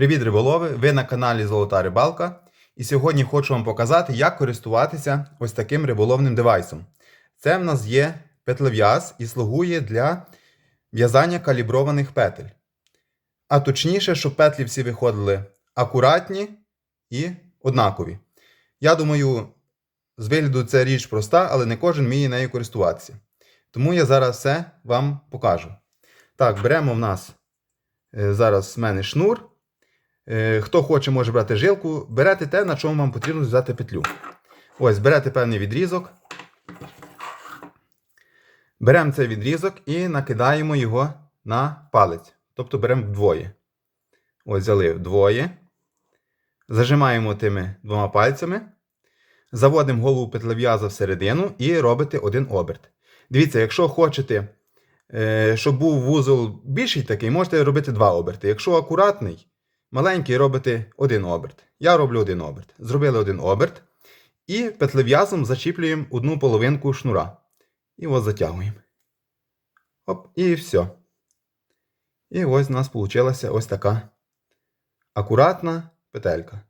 Привіт, риболови! Ви на каналі Золота Рибалка. І сьогодні хочу вам показати, як користуватися ось таким риболовним девайсом. Це в нас є петлев'яз і слугує для в'язання каліброваних петель. А точніше, щоб петлі всі виходили акуратні і однакові. Я думаю, з вигляду це річ проста, але не кожен вміє нею користуватися. Тому я зараз все вам покажу. Так, беремо в нас е, зараз в мене шнур. Е, Хто хоче, може брати жилку. Берете те, на чому вам потрібно взяти петлю. Ось, берете певний відрізок. Беремо цей відрізок і накидаємо його на палець. Тобто беремо вдвоє. Ось взяли вдвоє. Зажимаємо тими двома пальцями. Заводимо голову петлев'яза всередину і робите один оберт. Дивіться, якщо хочете, е, щоб був вузол більший такий, можете робити два оберти. Якщо акуратний, маленький, робите один оберт. Я роблю один оберт. Зробили один оберт. І петлев'язом зачіплюємо одну половинку шнура. І ось затягуємо. Оп, і все. І ось у нас вийшла ось така акуратна петелька.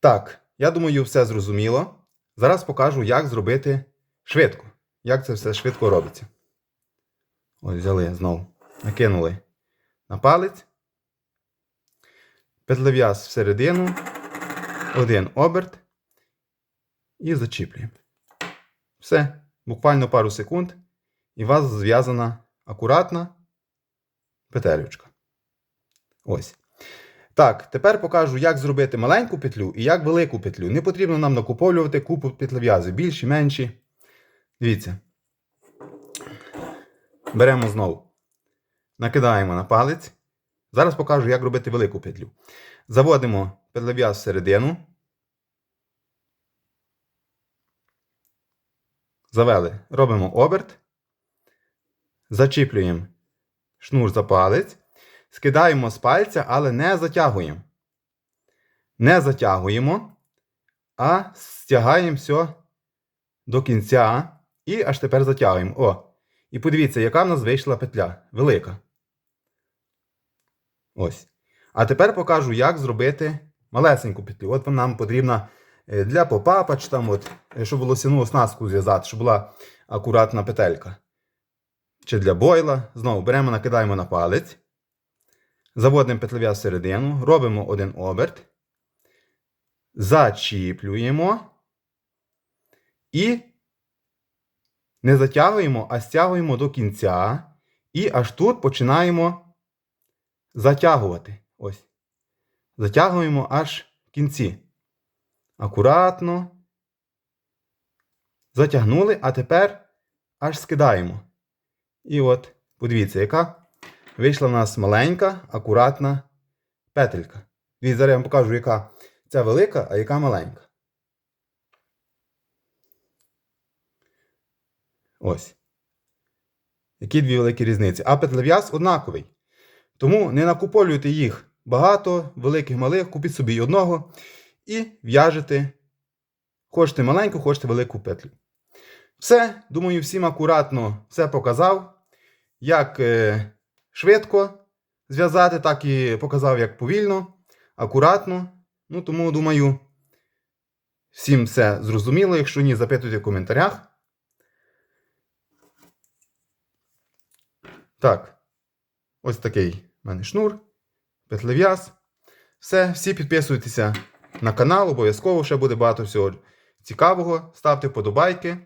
Так, я думаю, все зрозуміло. Зараз покажу, як зробити швидко. Як це все швидко робиться. Ось взяли знову. Накинули на палець. Петлев'яз всередину. Один оберт. І зачіплюємо. Все. Буквально пару секунд. І у вас зв'язана акуратна петелючка. Ось. Так, тепер покажу, як зробити маленьку петлю і як велику петлю. Не потрібно нам накуповлювати купу петлев'язів. Більші, менші. Дивіться. Беремо знову. Накидаємо на палець. Зараз покажу, як робити велику петлю. Заводимо петлев'яз всередину. Завели. Робимо оберт. Зачіплюємо шнур за палець. Скидаємо з пальця, але не затягуємо. Не затягуємо, а стягаємо все до кінця. І аж тепер затягуємо. О! І подивіться, яка в нас вийшла петля. Велика. Ось. А тепер покажу, як зробити малесеньку петлю. От вона нам потрібна е, для попапа, чи там, от, е, щоб волосяну оснастку зв'язати, щоб була акуратна петелька. Чи для бойла. Знову беремо, накидаємо на палець. Заводимо петлев'яз всередину, робимо один оберт. Зачіплюємо. І не затягуємо, а стягуємо до кінця. І аж тут починаємо затягувати. Ось. Затягуємо аж в кінці. Акуратно. Затягнули, а тепер аж скидаємо. І от, подивіться, яка вийшла в нас маленька, акуратна петелька. Дивіться, зараз я вам покажу, яка ця велика, а яка маленька. Ось. Які дві великі різниці. А петлев'яз однаковий. Тому не накуповуйте їх багато, великих, малих, купіть собі одного і в'яжете. Хочете маленьку, хочете велику петлю. Все, думаю, всім акуратно все показав. Як е, швидко зв'язати, так і показав, як повільно, акуратно. Ну, тому, думаю, всім все зрозуміло. Якщо ні, запитуйте в коментарях. Так, ось такий в мене шнур, петлев'яз. Все, всі підписуйтеся на канал, обов'язково ще буде багато всього цікавого. Ставте вподобайки.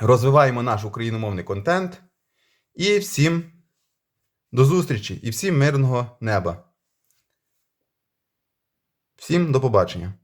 Розвиваємо наш україномовний контент. І всім до зустрічі і всім мирного неба. Всім до побачення.